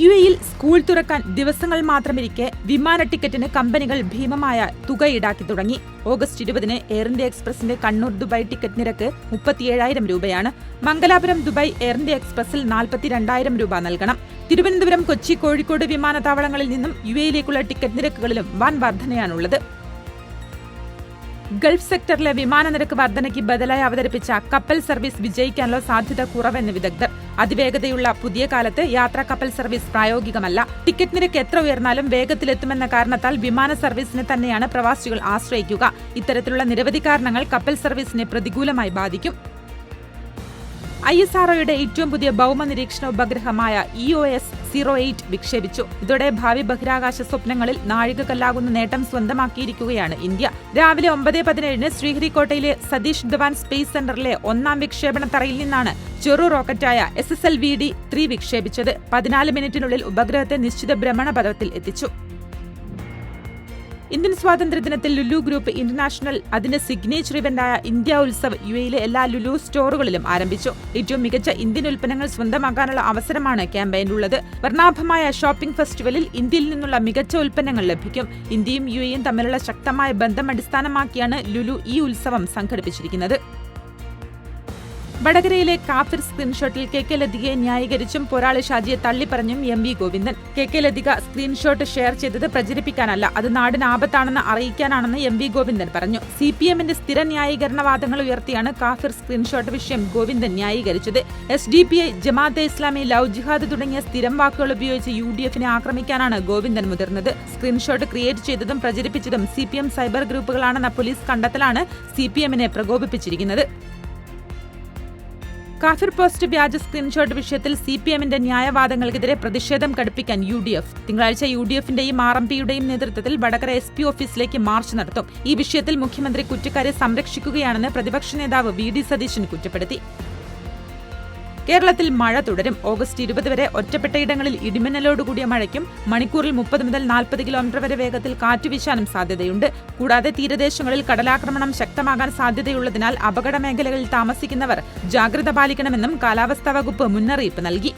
U എയിൽ school തുറക്കാൻ ദിവസങ്ങൾ മാത്രമിരിക്കെ വിമാന ടിക്കറ്റിന് കമ്പനികൾ ഭീമമായ തുക ഈടാക്കി തുടങ്ങി. ഓഗസ്റ്റ് ഇരുപതിന് എയർ ഇന്ത്യ എക്സ്പ്രസിന്റെ കണ്ണൂർ ദുബായ് ടിക്കറ്റ് നിരക്ക് മുപ്പത്തിയേഴായിരം രൂപയാണ്. മംഗലാപുരം ദുബായ് എയർ ഇന്ത്യ എക്സ്പ്രസിൽ നാൽപ്പത്തിരണ്ടായിരം രൂപ നൽകണം. തിരുവനന്തപുരം കൊച്ചി കോഴിക്കോട് വിമാനത്താവളങ്ങളിൽ നിന്നും യു എയിലേക്കുള്ള ടിക്കറ്റ് നിരക്കുകളിലും വൻ വർധനയാണുള്ളത്. ഗൾഫ് സെക്ടറിലെ വിമാന നിരക്ക് വർധനയ്ക്ക് ബദലായി അവതരിപ്പിച്ച കപ്പൽ സർവീസ് വിജയിക്കാനുള്ള സാധ്യത കുറവെന്ന് വിദഗ്ധർ. അതിവേഗതയുള്ള പുതിയ കാലത്ത് യാത്രാ കപ്പൽ സർവീസ് പ്രായോഗികമല്ല. ടിക്കറ്റ് നിരക്ക് എത്ര ഉയർന്നാലും വേഗത്തിലെത്തുമെന്ന കാരണത്താൽ വിമാന സർവീസിനെ തന്നെയാണ് പ്രവാസികൾ ആശ്രയിക്കുക. ഇത്തരത്തിലുള്ള നിരവധി കാരണങ്ങൾ കപ്പൽ സർവീസിനെ പ്രതികൂലമായി ബാധിക്കും. ഐ എസ് ആർഒയുടെ ഏറ്റവും പുതിയ ഭൗമ നിരീക്ഷണ ഉപഗ്രഹമായ E O S zero eight വിക്ഷേപിച്ചു. ഇതോടെ ഭാവി ബഹിരാകാശ സ്വപ്നങ്ങളിൽ നാഴികക്കല്ലാകുന്ന നേട്ടം സ്വന്തമാക്കിയിരിക്കുകയാണ് ഇന്ത്യ. രാവിലെ ഒമ്പത് പതിനേഴിന് ശ്രീഹരിക്കോട്ടയിലെ സതീഷ് ധവാൻ സ്പേസ് സെന്ററിലെ ഒന്നാം വിക്ഷേപണ തറയിൽ നിന്നാണ് ചെറു റോക്കറ്റായ S S L V D three വിക്ഷേപിച്ചത്. പതിനാല് മിനിറ്റിനുള്ളിൽ ഉപഗ്രഹത്തെ നിശ്ചിത ഭ്രമണപഥത്തിൽ എത്തിച്ചു. ഇന്ത്യൻ സ്വാതന്ത്ര്യദിനത്തിൽ ലുലു ഗ്രൂപ്പ് ഇന്റർനാഷണൽ അതിന്റെ സിഗ്നേച്ചർ ഇവന്റായ ഇന്ത്യ ഉത്സവ് യു എയിലെ എല്ലാ ലുലു സ്റ്റോറുകളിലും ആരംഭിച്ചു. ഏറ്റവും മികച്ച ഇന്ത്യൻ ഉൽപ്പന്നങ്ങൾ സ്വന്തമാക്കാനുള്ള അവസരമാണ് ക്യാമ്പയിനുള്ളത് വർണാഭമായ ഷോപ്പിംഗ് ഫെസ്റ്റിവലിൽ ഇന്ത്യയിൽ നിന്നുള്ള മികച്ച ഉൽപ്പന്നങ്ങൾ ലഭിക്കും. ഇന്ത്യയും യു എയും തമ്മിലുള്ള ശക്തമായ ബന്ധം അടിസ്ഥാനമാക്കിയാണ് ലുലു ഈ ഉത്സവം സംഘടിപ്പിച്ചിരിക്കുന്നത്. വടകരയിലെ കാഫിർ സ്ക്രീൻഷോട്ടിൽ കെ കെ ലതികയെ ന്യായീകരിച്ചും പോരാളി ഷാജിയെ തള്ളിപ്പറഞ്ഞും M V Govindan. K K Lathika screenshot share ചെയ്തത് പ്രചരിപ്പിക്കാനല്ല അത് നാടിന് ആപത്താണെന്ന് അറിയിക്കാനാണെന്ന് എം വി ഗോവിന്ദൻ പറഞ്ഞു. സി പി എമ്മിന്റെ സ്ഥിര ന്യായീകരണ വാദങ്ങൾ ഉയർത്തിയാണ് കാഫിർ സ്ക്രീൻഷോട്ട് വിഷയം Govindan ന്യായീകരിച്ചത്. S D P I Jamaat Islami love jihad തുടങ്ങിയ സ്ഥിരം വാക്കുകൾ ഉപയോഗിച്ച് യു ഡി എഫിനെ ആക്രമിക്കാനാണ് ഗോവിന്ദൻ മുതിർന്നത്. സ്ക്രീൻഷോട്ട് ക്രിയേറ്റ് ചെയ്തതും പ്രചരിപ്പിച്ചതും സി പി എം സൈബർ ഗ്രൂപ്പുകളാണെന്ന പോലീസ് കണ്ടെത്തലാണ് സി പി എമ്മിനെ പ്രകോപിപ്പിച്ചിരിക്കുന്നത്. കാഫിർ പോസ്റ്റ് വ്യാജ സ്ക്രീൻഷോട്ട് വിഷയത്തിൽ സി പി എമ്മിന്റെ ന്യായവാദങ്ങൾക്കെതിരെ പ്രതിഷേധം കടുപ്പിക്കാൻ യു ഡി എഫ് തിങ്കളാഴ്ച യു ഡി എഫിന്റെയും ആർ എം പിയുടെയും നേതൃത്വത്തിൽ വടകര എസ് പി ഓഫീസിലേക്ക് മാർച്ച് നടത്തും. ഈ വിഷയത്തിൽ മുഖ്യമന്ത്രി കുറ്റക്കാരെ സംരക്ഷിക്കുകയാണെന്ന് പ്രതിപക്ഷ നേതാവ് വി ഡി സതീശൻ കുറ്റപ്പെടുത്തി. കേരളത്തിൽ മഴ തുടരും. ഓഗസ്റ്റ് ഇരുപത് വരെ ഒറ്റപ്പെട്ടയിടങ്ങളിൽ ഇടിമിന്നലോടുകൂടിയ മഴയ്ക്കും മണിക്കൂറിൽ മുപ്പത് മുതൽ നാൽപ്പത് കിലോമീറ്റർ വരെ വേഗത്തിൽ കാറ്റുവീശാനും സാധ്യതയുണ്ട്. കൂടാതെ തീരദേശങ്ങളിൽ കടലാക്രമണം ശക്തമാകാൻ സാധ്യതയുള്ളതിനാൽ അപകട മേഖലകളിൽ താമസിക്കുന്നവർ ജാഗ്രത പാലിക്കണമെന്നും കാലാവസ്ഥാ വകുപ്പ് മുന്നറിയിപ്പ് നൽകി.